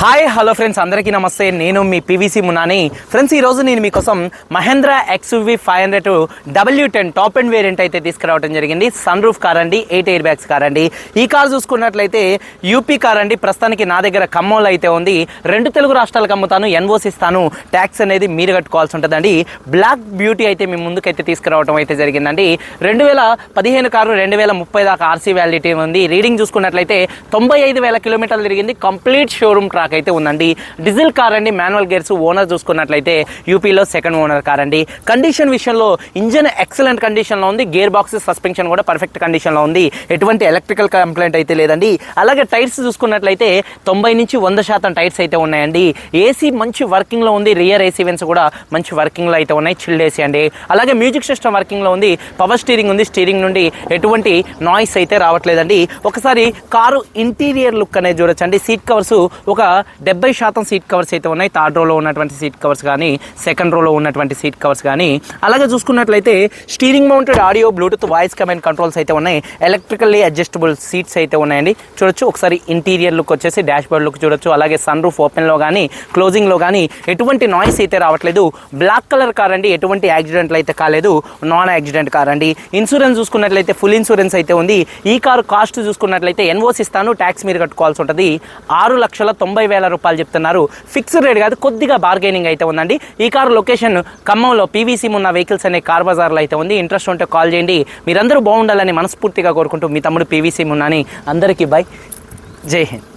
Hi hello friends అందరికీ నమస్తే. నేను మీ పీవీసీ మునాని ఫ్రెండ్స్ ఈరోజు నేను మీకోసం Mahindra XUV five hundred W ten top end variant అయితే తీసుకురావడం జరిగింది. సన్ రూఫ్ కార్ అండి ఎయిట్ ఎయిర్ బ్యాగ్స్ కార్ అండి. ఈ కార్ చూసుకున్నట్లయితే యూపీ కార్ అండి. ప్రస్తుతానికి నా దగ్గర ఖమ్మంలో అయితే ఉంది. రెండు తెలుగు రాష్ట్రాలకు అమ్ముతాను ఎన్ఓసి ఇస్తాను. ట్యాక్స్ అనేది మీరు కట్టుకోవాల్సి ఉంటుందండి. బ్లాక్ బ్యూటీ అయితే మీ ముందుకైతే తీసుకురావడం అయితే జరిగిందండి. రెండు వేల పదిహేను కారు రెండు వేల ముప్పై దాకా ఆర్సీ వ్యాలిటీ ఉంది. రీడింగ్ చూసుకున్నట్లయితే తొంభై ఐదు వేల కిలోమీటర్లు తిరిగింది. కంప్లీట్ షోరూమ్ ట్రాక్ అయితే ఉందండి. డీజిల్ కార్ అండి మాన్యువల్ గేర్స్ ఓనర్ చూసుకున్నట్లయితే యూపీలో సెకండ్ ఓనర్ కార్ అండి కండిషన్ విషయంలో ఇంజన్ ఎక్సలెంట్ కండిషన్లో ఉంది. గేర్ బాక్స్ సస్పెన్షన్ కూడా పర్ఫెక్ట్ కండిషన్లో ఉంది. ఎటువంటి ఎలక్ట్రికల్ కంప్లైంట్ అయితే లేదండి. అలాగే టైర్స్ చూసుకున్నట్లయితే తొంభై నుంచి వంద శాతం టైర్స్ అయితే ఉన్నాయండి. ఏసీ మంచి వర్కింగ్లో ఉంది. రియర్ ఏసీ వెన్స్ కూడా మంచి వర్కింగ్లో అయితే ఉన్నాయి. చిల్డ్ ఏసీ అండి. అలాగే మ్యూజిక్ సిస్టమ్ వర్కింగ్లో ఉంది. పవర్ స్టీరింగ్ ఉంది. స్టీరింగ్ నుండి ఎటువంటి నాయిస్ అయితే రావట్లేదండి. ఒకసారి కారు ఇంటీరియర్ లుక్ అనేది చూడొచ్చండి. సీట్ కవర్స్ ఒక డెబ్బై శాతం సీట్ కవర్స్ అయితే ఉన్నాయి. థర్డ్ రోలో ఉన్నటువంటి సీట్ కవర్స్ కానీ సెకండ్ రోలో ఉన్నటువంటి సీట్ కవర్స్ కానీ. అలాగే చూసుకున్నట్లయితే steering mounted audio bluetooth voice command controls అయితే ఉన్నాయి. ఎలక్ట్రికల్లీ అడ్జస్టబుల్ సీట్స్ అయితే ఉన్నాయండి. చూడొచ్చు ఒకసారి ఇంటీరియర్ లుక్ వచ్చేసి డాష్ బోర్డ్ లుక్ చూడొచ్చు. అలాగే సన్ రూఫ్ ఓపెన్లో కానీ క్లోజింగ్లో కానీ ఎటువంటి నాయిస్ అయితే రావట్లేదు. బ్లాక్ కలర్ కార్ అండి ఎటువంటి యాక్సిడెంట్లు అయితే కాలేదు. నాన్ యాక్సిడెంట్ కార్ అండి. ఇన్సూరెన్స్ చూసుకున్నట్లయితే ఫుల్ ఇన్సూరెన్స్ అయితే ఉంది. ఈ కారు కాస్ట్ చూసుకున్నట్లయితే ఎన్ఓసి ఇస్తాను ట్యాక్స్ మీరు కట్టుకోవాల్సి ఉంటుంది. ఆరు లక్షల తొంభై వేల రూపాయలు చెప్తున్నారు. ఫిక్స్డ్ రేట్ కాదు కొద్దిగా బార్గెనింగ్ అయితే ఉందండి. ఈ కారు లొకేషన్ ఖమ్మంలో పీవీసీ ఉన్న వెహికల్స్ అనే కార్ బజార్లో అయితే ఉంది. ఇంట్రెస్ట్ ఉంటే కాల్ చేయండి. మీరందరూ బాగుండాలని మనస్ఫూర్తిగా కోరుకుంటూ మీ తమ్ముడు పీవీసీ ఉన్నాని అందరికీ బై. జై హింద్.